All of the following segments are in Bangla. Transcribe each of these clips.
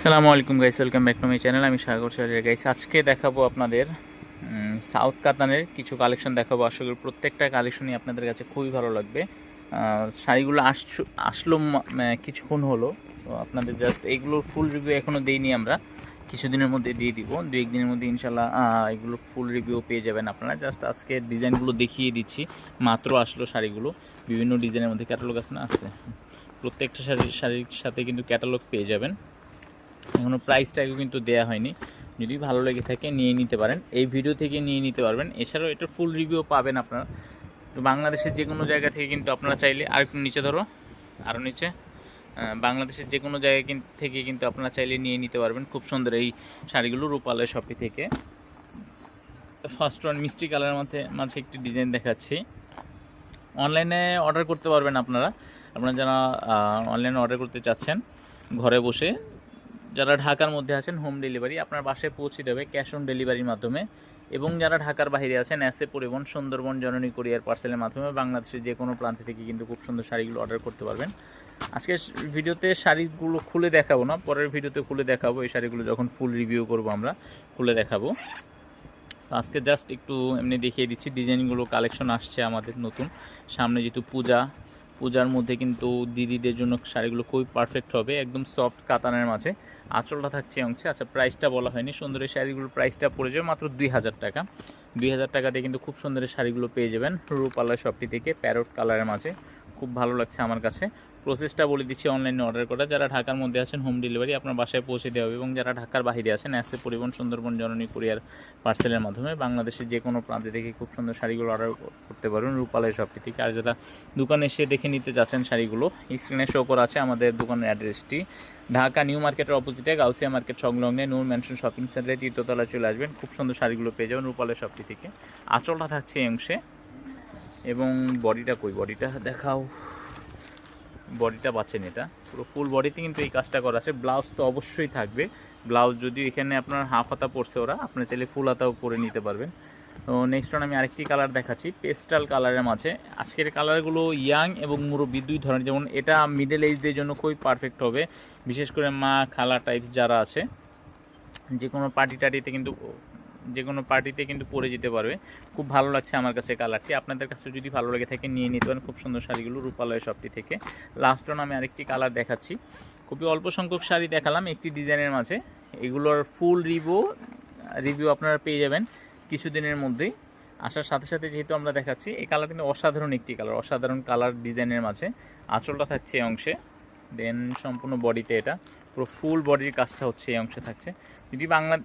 সালামু আলাইকুম guys welcome back to my channel আমি সাগর সাহের গাইস আজকে দেখাবো আপনাদের সাউথ কাতানের কিছু কালেকশন দেখাবো। আশা করি প্রত্যেকটা কালেকশনই আপনাদের কাছে খুবই ভালো লাগবে। শাড়িগুলো আসলো কিছুক্ষণ হলো। তো আপনাদের জাস্ট এইগুলোর ফুল রিভিউ এখনও দিইনি আমরা। কিছুদিনের মধ্যে দিয়ে দিব। দু একদিনের মধ্যে ইনশাল্লাহ এগুলো ফুল রিভিউ পেয়ে যাবেন আপনারা। জাস্ট আজকে ডিজাইনগুলো দেখিয়ে দিচ্ছি। মাত্র আসলো শাড়িগুলো। বিভিন্ন ডিজাইনের মধ্যে ক্যাটালগ আছে না, আছে। প্রত্যেকটা শাড়ির শাড়ির সাথে কিন্তু ক্যাটালগ পেয়ে যাবেন। এখনও প্রাইস ট্যাগও কিন্তু দেওয়া হয়নি। যদি ভালো লেগে থাকে নিয়ে নিতে পারেন। এই ভিডিও থেকে নিয়ে নিতে পারবেন। এছাড়াও এটার ফুল রিভিউ পাবেন আপনারা। তো বাংলাদেশের যে কোনো জায়গা থেকে কিন্তু আপনারা চাইলে আর একটু নিচে ধরো। আরও নিচে। বাংলাদেশের যে কোনো জায়গা থেকে কিন্তু আপনারা চাইলে নিয়ে নিতে পারবেন। খুব সুন্দর এই শাড়িগুলো রূপালয় শপি থেকে। ফার্স্ট ওয়ান মিষ্টি কালারের মধ্যে, মাঝে একটি ডিজাইন দেখাচ্ছি। অনলাইনে অর্ডার করতে পারবেন আপনারা। আপনারা যারা অনলাইনে অর্ডার করতে চাচ্ছেন, ঘরে বসে যারা ঢাকার মধ্যে আছেন হোম ডেলিভারি আপনার বাসায় পৌঁছে দেবে ক্যাশ অন ডেলিভারির মাধ্যমে। এবং যারা ঢাকার বাইরে আছেন অ্যাসে পরিবহন, সুন্দরবন, জননী কোরিয়ার পার্সেলের মাধ্যমে বাংলাদেশের যে কোনো প্রান্ত থেকে কিন্তু খুব সুন্দর শাড়িগুলো অর্ডার করতে পারবেন। আজকে ভিডিওতে শাড়িগুলো খুলে দেখাবো না, পরের ভিডিওতে খুলে দেখাবো। এই শাড়িগুলো যখন ফুল রিভিউ করব আমরা, খুলে দেখাবো। আজকে জাস্ট একটু এমনি দেখিয়ে দিচ্ছি ডিজাইনগুলো কালেকশন আসছে আমাদের নতুন। সামনে যেহেতু পূজা পূজার মধ্যে কিন্তু দিদিদের জন্য শাড়িগুলো খুবই পারফেক্ট হবে, একদম সফট কাতানের মাঝে। আঁচলটা থাকছে অংশে। আচ্ছা প্রাইসটা বলা হয়নি। সুন্দরের শাড়িগুলোর প্রাইসটা পড়ে যাবে মাত্র দুই হাজার টাকা। দুই হাজার টাকা দিয়ে কিন্তু খুব সুন্দরের শাড়িগুলো পেয়ে যাবেন রূপালার শপটি থেকে প্যারট কালারের মাঝে। খুব ভালো লাগছে আমার কাছে। প্রসেসটা বলে দিচ্ছি অনলাইনে অর্ডার করা যারা ঢাকার মধ্যে আছেন হোম ডেলিভারি আপনার বাসায় পৌঁছে দেওয়া হবে এবং যারা ঢাকার বাইরে আছেন অ্যাসে পরিবহন সুন্দরবন জননী কোরিয়ার পার্সেলের মাধ্যমে বাংলাদেশের যে কোনো প্রান্তে থেকে খুব সুন্দর শাড়িগুলো অর্ডার করতে পারবেন। রূপালয় শপটি থেকে আর যারা দোকানে এসে দেখে নিতে যাচ্ছেন শাড়িগুলো স্ক্রিনে শো করা আছে আমাদের দোকানের অ্যাড্রেসটি ঢাকা নিউ মার্কেটের অপোজিটে গাউসিয়া মার্কেট সংলগ্নে নূর ম্যানশন শপিং সেন্টারে তৃতীয়তলা চলে আসবেন। খুব সুন্দর শাড়িগুলো পেয়ে যাবেন রূপালয় শপটি থেকে। আঁচলটা থাকছে এই অংশে। এবং বডিটা কই? বডিটা দেখাও। বডিটা পাচ্ছেন এটা। পুরো ফুল বডিতে কিন্তু এই কাজটা করা আছে। ব্লাউজ তো অবশ্যই থাকবে। ব্লাউজ যদি এখানে আপনার হাফ হাতা পড়ছে ওরা, আপনার চাইলে ফুল হাতাও পরে নিতে পারবেন। তো নেক্সট ওয়ান আমি আরেকটি কালার দেখাচ্ছি। পেস্টাল কালারের মাঝে। আজকের কালারগুলো ইয়াং এবং মুরব্বি দুই ধরনের। যেমন এটা মিডল এজদের জন্য খুবই পারফেক্ট হবে। বিশেষ করে মা খালা টাইপস যারা আছে যে কোনো পার্টি টাটিতে কিন্তু যে কোনো পার্টিতে কিন্তু পরে যেতে পারবে। খুব ভালো লাগছে আমার কাছে কালারটি। আপনাদের কাছে যদি ভালো লাগে থাকে, নিয়ে নিতে পারেন। খুব সুন্দর শাড়িগুলো রূপালয় শপটি থেকে। লাস্ট আমি আরেকটি কালার দেখাচ্ছি। খুবই অল্প সংখ্যক শাড়ি দেখালাম একটি ডিজাইনের মাঝে। এগুলোর ফুল রিভিউ রিভিউ আপনারা পেয়ে যাবেন কিছুদিনের মধ্যেই। আসার সাথে সাথে যেহেতু আমরা দেখাচ্ছি, এই কালার কিন্তু অসাধারণ একটি কালার, অসাধারণ কালার ডিজাইনের মাঝে। আঁচলটা থাকছে এই অংশে। দেন সম্পূর্ণ বডিতে এটা। পুরো ফুল বডির কাজটা হচ্ছে এই অংশে থাকছে। যদি বাংলা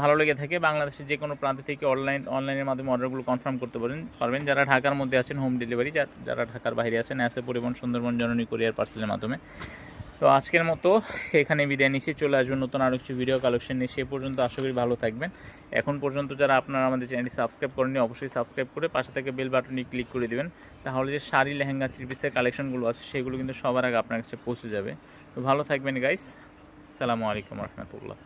ভালো লেগে থাকে, বাংলাদেশের যে কোনো প্রান্ত থেকে অনলাইন অনলাইনের মাধ্যমে অর্ডারগুলো কনফার্ম করতে পারেন, পারবেন। যারা ঢাকার মধ্যে আছেন হোম ডেলিভারি যারা ঢাকার বাইরে আছেন অ্যাসে পরিবহন সুন্দরবন জননী কোরিয়ার পার্সেলের মাধ্যমে। তো আজকের মতো এখানে বিদায় নিচ্ছি। চলে আসবেন নতুন আরও কিছু ভিডিও কালেকশন নিয়ে। সে পর্যন্ত আশা করি ভালো থাকবেন। এখন পর্যন্ত যারা আপনারা আমাদের চ্যানেলটি সাবস্ক্রাইব করেননি, অবশ্যই সাবস্ক্রাইব করে পাশে থেকে বেল বাটনে ক্লিক করে দেবেন। তাহলে যে শাড়ি, লেহেঙ্গা ত্রিপিসের কালেকশনগুলো আছে, সেগুলো কিন্তু সবার আগে আপনার কাছে পৌঁছে যাবে। তো ভালো থাকবেন গাইস সালামু আলাইকুম রহমতুল্লাহ।